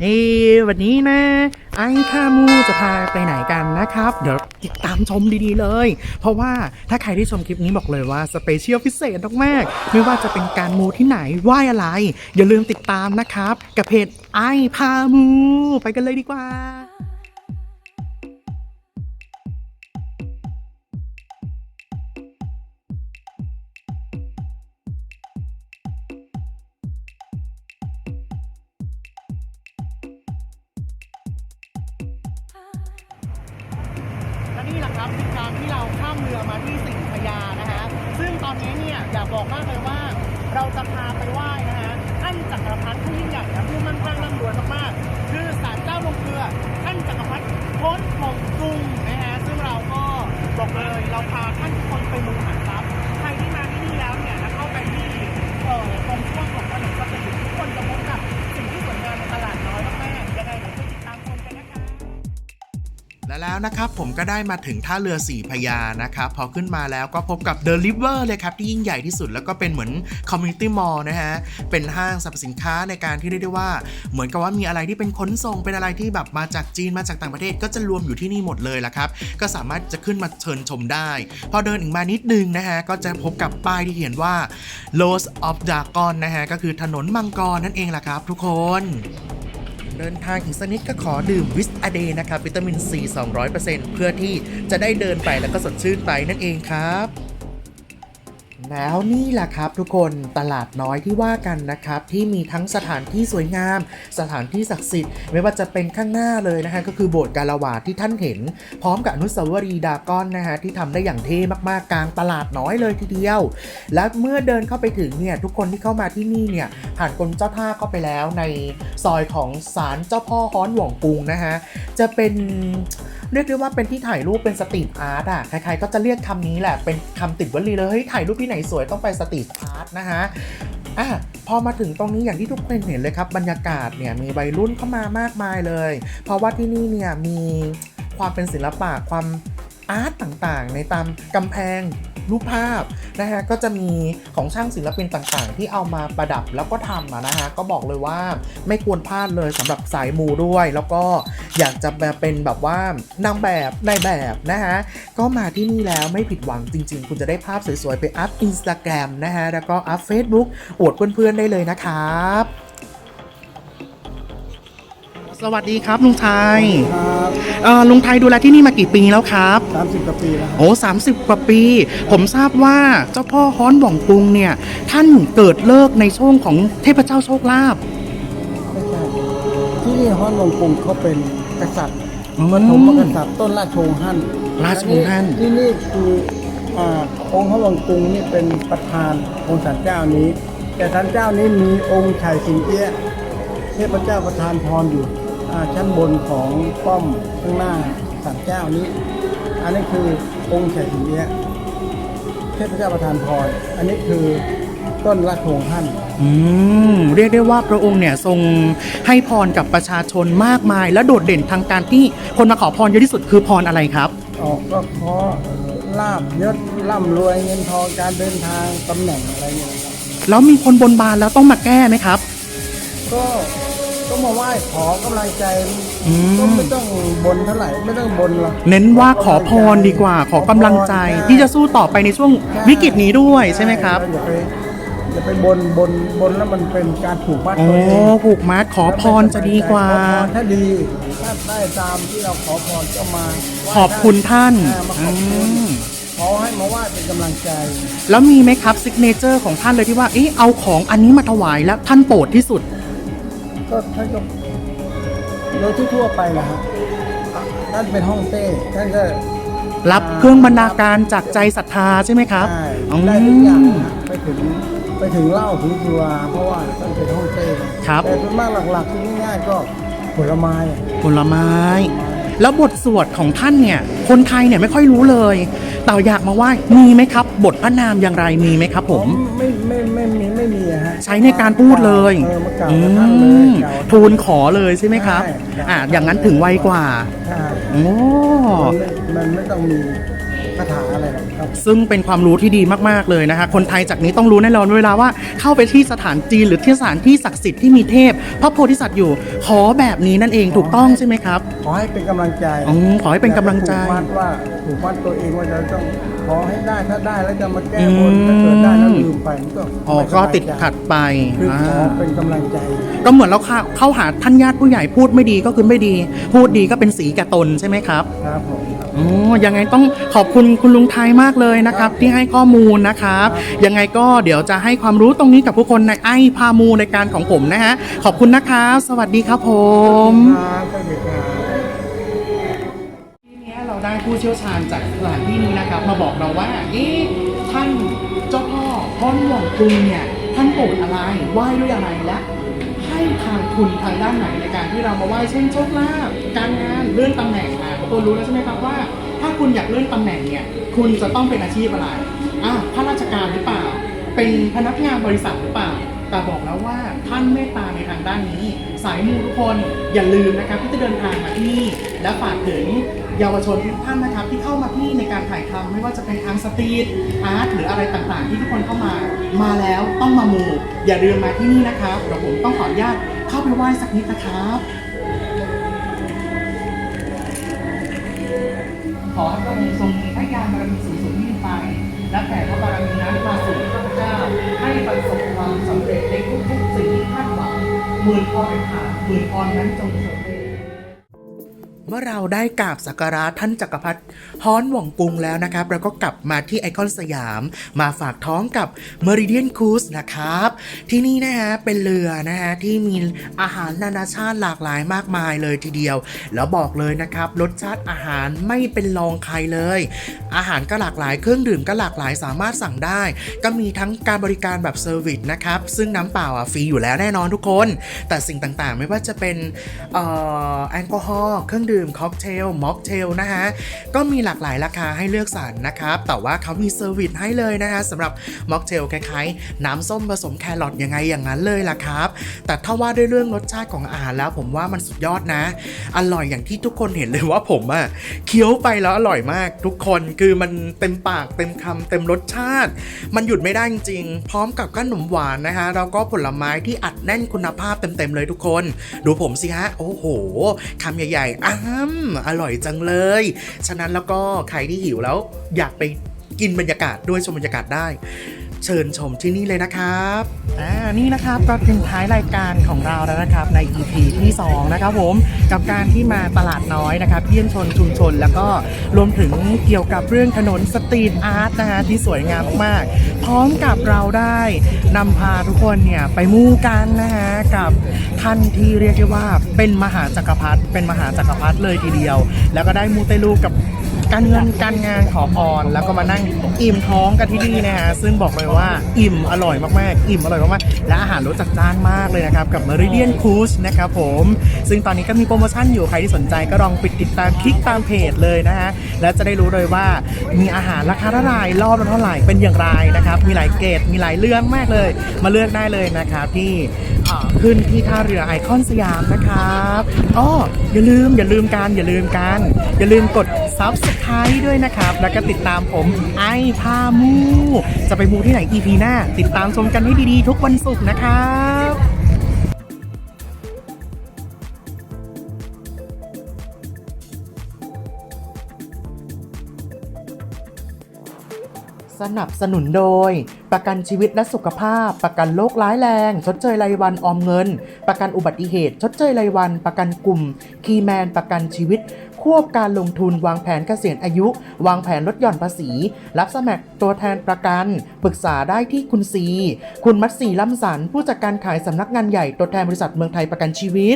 เอ้วันนี้นะ ไอ้ข้ามูจะพาไปไหนกันนะครับ เดี๋ยวติดตามชมดีๆเลย เพราะว่าถ้าใครที่ชมคลิปนี้บอกเลยว่าสเปเชียลพิเศษมากๆ ไม่ว่าจะเป็นการมูที่ไหนไหว้อะไร อย่าลืมติดตามนะครับ กับเพจไอ้พามู ไปกันเลยดีกว่า ครับคือการที่เราข้ามเรือมาที่สิงห์พญานะฮะซึ่งตอนนี้เนี่ยอยากบอกมากเลยว่า เราจะพาไปไหว้นะฮะท่านจักรพรรดิผู้ยิ่งใหญ่และผู้มั่งคั่งร่ำรวยมากๆ และแล้วนะครับผมก็ได้มาถึงท่าเรือสีพญานะครับพอขึ้นมาแล้วก็พบกับ The River เลยครับ ที่ยิ่งใหญ่ที่สุดแล้วก็เป็นเหมือน Community Mall นะฮะ เป็นห้างสรรพสินค้าในการที่เรียกได้ว่า เหมือนกับว่ามีอะไรที่เป็นขนส่งเป็นอะไรที่แบบมาจากจีนมาจากต่างประเทศก็จะรวมอยู่ที่นี่หมดเลยละครับ ก็สามารถจะขึ้นมาเชิญชมได้ พอเดินอีกมานิดนึงนะฮะก็จะพบกับป้ายที่เขียนว่า Rose of Dragon นะฮะก็คือถนนมังกรนั่นเองล่ะครับ ทุกคน เดินทางอีกสักนิดก็ขอดื่มวิสอเดนะครับวิตามินซี200%เพื่อที่จะได้เดินไปแล้วก็สดชื่นไปนั่นเองครับ แล้วนี่แหละครับทุกคนตลาดน้อยที่ว่ากันนะครับ ที่มีทั้งสถานที่สวยงาม สถานที่ศักดิ์สิทธิ์ ไม่ว่าจะเป็นข้างหน้าเลยนะฮะก็คือโบสถ์กาลาวาที่ท่านเห็น พร้อมกับอนุสาวรีย์ดากอนนะฮะที่ทำได้อย่างเท่มากๆกลางตลาดน้อยเลยทีเดียว และเมื่อเดินเข้าไปถึงเนี่ยทุกคนที่เข้ามาที่นี่เนี่ยผ่านกรมเจ้าท่าเข้าไปแล้วในซอยของศาลเจ้าพ่อฮ้อนหว่องปุงนะฮะจะเป็น เรียกได้ว่าเป็นที่ถ่ายรูปเป็นสตรีทอาร์ตอะ ใครๆก็จะเรียกคำนี้แหละ เป็นคำติดวลีเลย เฮ้ย ถ่ายรูปที่ไหนสวยต้องไปสตรีทอาร์ตนะฮะอะพอมาถึงตรงนี้อย่างที่ทุกคนเห็นเลยครับ บรรยากาศเนี่ยมีวัยรุ่นเข้ามามากมายเลย เพราะว่าที่นี่เนี่ยมีความเป็นศิลปะความอาร์ตต่างๆ ในตามกำแพง รูปภาพนะฮะก็จะมีของช่างศิลปินต่างๆ ที่เอามาประดับแล้วก็ทำนะฮะก็บอกเลยว่าไม่ควรพลาดเลยสำหรับสายมูด้วย แล้วก็อยากจะมาเป็นแบบว่านางแบบในแบบนะฮะก็มาที่นี่แล้วไม่ผิดหวังจริง ๆ คุณจะได้ภาพสวยๆ ไปอัพ Instagram นะฮะแล้วก็อัพ Facebook อวดเพื่อนๆได้เลยนะครับ สวัสดีครับลุงไทยครับเอ่อลุงไทยดูแลที่นี่มากี่ปีแล้วครับ สามสิบกว่าปีแล้วครับโอ้สามสิบกว่าปี ผมทราบว่าเจ้าพ่อฮ้อนหว่องปุงเนี่ย ท่านเกิดเลิกในช่วงของเทพเจ้าโชคลาภ ไม่ใช่ที่นี่ฮ้อนลงกรุงเขาเป็นกษัตริย์อืมปฐมกษัตริย์ต้นราชวงศ์ฮั่นราชวงศ์ฮั่น ที่นี่คืออ่าองค์ฮ้อนลงกรุงนี่เป็นประธานองค์ศาลเจ้านี้ แต่ศาลเจ้านี้มีองค์ไฉสิงเอี้ยะเทพเจ้าประธานพรอยู่อ่า ชั้นบนของป้อมข้างหน้าศาลเจ้านี้ อันนี้คือองค์ไฉสิงเอี้ยะเทพเจ้าประธานพรอันนี้คือต้นราชวงศ์ฮั่นอืมเรียกได้ว่าพระองค์เนี่ยทรงให้พรกับประชาชนมากมาย และโดดเด่นทางการที่คนมาขอพรเยอะที่สุดคือพรอะไรครับออกก็เพราะลาบยศร่ำรวยเงินทองการเดินทางตำแหน่งอะไรอย่างเงี้ยครับแล้วมีคนบนบานแล้วต้องมาแก้ไหมครับ ก็ ก็มาไหว้ขอกำลังใจอืมก็ไม่ต้องบนเท่าไหร่ไม่ต้องบนหรอกเน้นว่าขอพรดีกว่า ขอกำลังใจ ที่จะสู้ต่อไปในช่วงวิกฤตนี้ด้วยใช่ไหมครับอย่าไปอย่าไปบนบนบนแล้วมันเป็นการผูกมัดโอ้ตัวเองผูกมัดขอพรจะดีกว่า ขอพรถ้าดีถ้าได้ตามที่เราขอพรก็มาไหว้ขอบคุณท่านอ่มาขอบคุณอืมขอให้มาไหว้เป็นกำลังใจ แล้วมีไหมครับซิกเนเจอร์ของท่านเลยที่ว่าเอ๊ะเอาของอันนี้มาถวายแล้วท่านโปรดที่สุด ก็ท่านก็โดยทั่วๆไปนะฮะอะท่านเป็นห้องเต้ท่านก็ รับเครื่องบรรณาการจากใจศรัทธาใช่ไหมครับใช่อืมได้ทุกอย่างนะไปถึงไปถึงเหล้าถึงสุราเพราะว่าท่านเป็นห้องเต้ครับแต่ส่วนมากหลักๆที่ง่ายๆก็ผลไม้อะผลไม้ แล้วบทสวดของท่านเนี่ย คนไทยเนี่ยไม่ค่อยรู้เลยแต่อยากมาไหว้มีไหมครับ บทพระนามอย่างไรมีไหมครับ ผม ไม่ไม่ไม่ไม่มีไม่มีอะฮะใช้ในการพูดเลยเออมากล่าวอืกับท่านเลยมกล่าว ทูลขอเลยใช่ไหมครับ ใช่ครับ อ่าอย่างนั้นถึงไวกว่าใช่โอ้มันไม่มันไม่ต้องมีคาถาอะไรหรอกครับ ซึ่งเป็นความรู้ที่ดีมากๆเลยนะคะคนไทยจากนี้ต้องรู้แน่นอนเวลาว่าเข้าไปที่สถานจีนหรือที่สถานที่ศักดิ์สิทธิ์ที่มีเทพ พระโพธิสัตว์อยู่ ขอแบบนี้นั่นเองถูกต้องใช่ไหมครับขอให้เป็นกำลังใจอืมขอให้เป็นกำลังใจอย่าไปผูกมัดว่าผูกมัดตัวเองว่าจะต้องขอให้ได้ถ้าได้แล้วจะมาแก้บนอืมถ้าเกิดได้แล้วลืมไปมันก็อ๋อไม่สก็บายใจติดขัดไปคือขออ่า เป็นกำลังใจ ก็เหมือนเราเข้าเข้าหาท่านญาติผู้ใหญ่พูดไม่ดีก็คือไม่ดี พูดดีก็เป็นสีแก่ตนใช่ไหมครับครับผมครับอ๋อยังไงต้องขอบคุณคุณลุงไทยมากเลยนะครับ ที่ให้ข้อมูลนะครับยังไงก็เดี๋ยวจะให้ความรู้ตรงนี้กับผู้คนในไอ้พามูในการของผมนะฮะขอบคุณนะครับสวัสดีครับผมครับสวัสดีครับทีนี้เราได้ผู้เชี่ยวชาญจากสถานที่นี้นะครับ มาบอกเราว่าเอ๊ะท่านเจ้าพ่อพ่อนหว่องกุงเนี่ยท่านโปรดอะไรไหว้ด้วยอะไรและให้ทางคุณทางด้านไหนในการที่เรามาไหว้เช่นโชคลาภการงานเลื่อนตำแหน่งอะทุกคนรู้แล้วใช่ไหมครับว่า ถ้าคุณอยากเลื่อนตำแหน่งเนี่ย คุณจะต้องเป็นอาชีพอะไรอะข้าราชการหรือเปล่า เป็นพนักงานบริษัทหรือเปล่า แต่บอกแล้วว่าท่านเมตตาในทางด้านนี้ สายมูทุกคนอย่าลืมนะครับที่จะเดินทางมาที่นี่และฝากถึงเยาวชนทุกท่านนะครับ ที่เข้ามาที่ในการถ่ายทำไม่ว่าจะเป็นทางสตรีทอาร์ตหรืออะไรต่างๆ ที่ทุกคนเข้ามา มาแล้วต้องมามูอย่าลืมมาที่นี่นะครับเดี๋ยวผมต้องขออนุญาตเข้าไปไหว้สักนิดนะครับ ขอให้พระองค์ทรงมีพระญาณบารมีสูงสุดยิ่งไป และแผ่พระบารมีนั้นมาสู่ข้าพเจ้าให้ประสบความสำเร็จในทุกๆสิ่งที่คาดหวังหมื่นพรเป็นผ่านหมื่นพรนั้นจงสำเร็จ เมื่อเราได้กราบสักการะท่านจักรพรรดิฮ้อนหว่องปุงแล้วนะครับ เราก็กลับมาที่ไอคอนสยาม มาฝากท้องกับ Meridian Cruise นะครับ ที่นี่นะฮะเป็นเรือนะฮะที่มีอาหารนานาชาติหลากหลายมากมายเลยทีเดียว แล้วบอกเลยนะครับรสชาติอาหารไม่เป็นรองใครเลย อาหารก็หลากหลายเครื่องดื่มก็หลากหลายสามารถสั่งได้ ก็มีทั้งการบริการแบบเซอร์วิสนะครับซึ่งน้ำเปล่าอะฟรีอยู่แล้วแน่นอนทุกคน แต่สิ่งต่างๆ ไม่ว่าจะเป็นเอ่อแอลกอฮอล์เครื่องดื่มค็อกเทลม็อกเทลนะฮะก็มีหลากหลายราคาให้เลือกสรรนะครับแต่ว่าเขามีเซอร์วิสให้เลยนะฮะสำหรับม็อกเทลคล้ายๆ น้ำส้มผสมแครอทยังไงอย่างนั้นเลยล่ะครับ แต่ถ้าว่าด้วยเรื่องรสชาติของอาหารแล้วผมว่ามันสุดยอดนะ อร่อยอย่างที่ทุกคนเห็นเลยว่าผมอะเคี้ยวไปแล้วอร่อยมากทุกคนคือมันเต็มปากเต็มคำเต็มรสชาติ มันหยุดไม่ได้จริงๆพร้อมกับขนมหวานนะคะแล้วก็ผลไม้ที่อัดแน่นคุณภาพเต็มๆเลยทุกคน ดูผมสิฮะโอ้โหคำใหญ่ๆอ้ามอร่อยจังเลย ฉะนั้นแล้วก็ใครที่หิวแล้วอยากไปกินบรรยากาศด้วยชมบรรยากาศได้ เชิญชมที่นี่เลยนะครับอ่านี่นะครับก็ถึงท้ายรายการของเราแล้วนะครับใน EP ที่2นะครับผมกับการที่มาตลาดน้อยนะครับเยี่ยมชนชุมชน แล้วก็รวมถึงเกี่ยวกับเรื่องถนนสตรีทอาร์ตนะฮะที่สวยงามมากๆพร้อมกับเราได้นำพาทุกคนเนี่ยไปมู่กันนะฮะกับท่านที่เรียกได้ว่าเป็นมหาจักรพรรดิเป็นมหาจักรพรรดิเลยทีเดียว แล้วก็ได้มูเตลูกับ การเงินการงานขอพรแล้วก็มานั่งอิ่มท้องกันที่นี่นะฮะซึ่งบอกเลยว่าอิ่มอร่อยมากๆ อิ่มอร่อยมากๆและอาหารรสจัดจ้านมากเลยนะครับ กับ Meridian Cruise นะครับผม ซึ่งตอนนี้ก็มีโปรโมชั่นอยู่ใครที่สนใจก็ลองไปติดตามคลิกตามเพจเลยนะฮะแล้วจะได้รู้เลยว่ามีอาหารราคาเท่าไหร่รอบละเท่าไหร่เป็นอย่างไรนะครับมีหลายเกรดมีหลายเรื่องมากเลย มาเลือกได้เลยนะครับที่ขึ้นที่ท่าเรือไอคอนสยามนะครับอ้ออย่าลืมอย่าลืมกันอย่าลืมกัน อย่าลืมกด ซับสไครต์ด้วยนะครับ แล้วก็ติดตามผมไอพามู จะไปมูที่ไหน EP หน้า ติดตามชมกันให้ดีๆ ทุกวันศุกร์นะครับ สนับสนุนโดย ประกันชีวิตและสุขภาพ ประกันโรคร้ายแรง ชดเชยรายวันออมเงิน ประกันอุบัติเหตุ ชดเชยรายวัน ประกันกลุ่ม คีแมน ประกันชีวิต ควบการลงทุนวางแผนเกษียณอายุ วางแผนลดหย่อนภาษี รับสมัครตัวแทนประกัน ปรึกษาได้ที่คุณซี คุณมัตสีล่ำสันผู้จัดการขายสำนักงานใหญ่ตัวแทนบริษัทเมืองไทยประกันชีวิต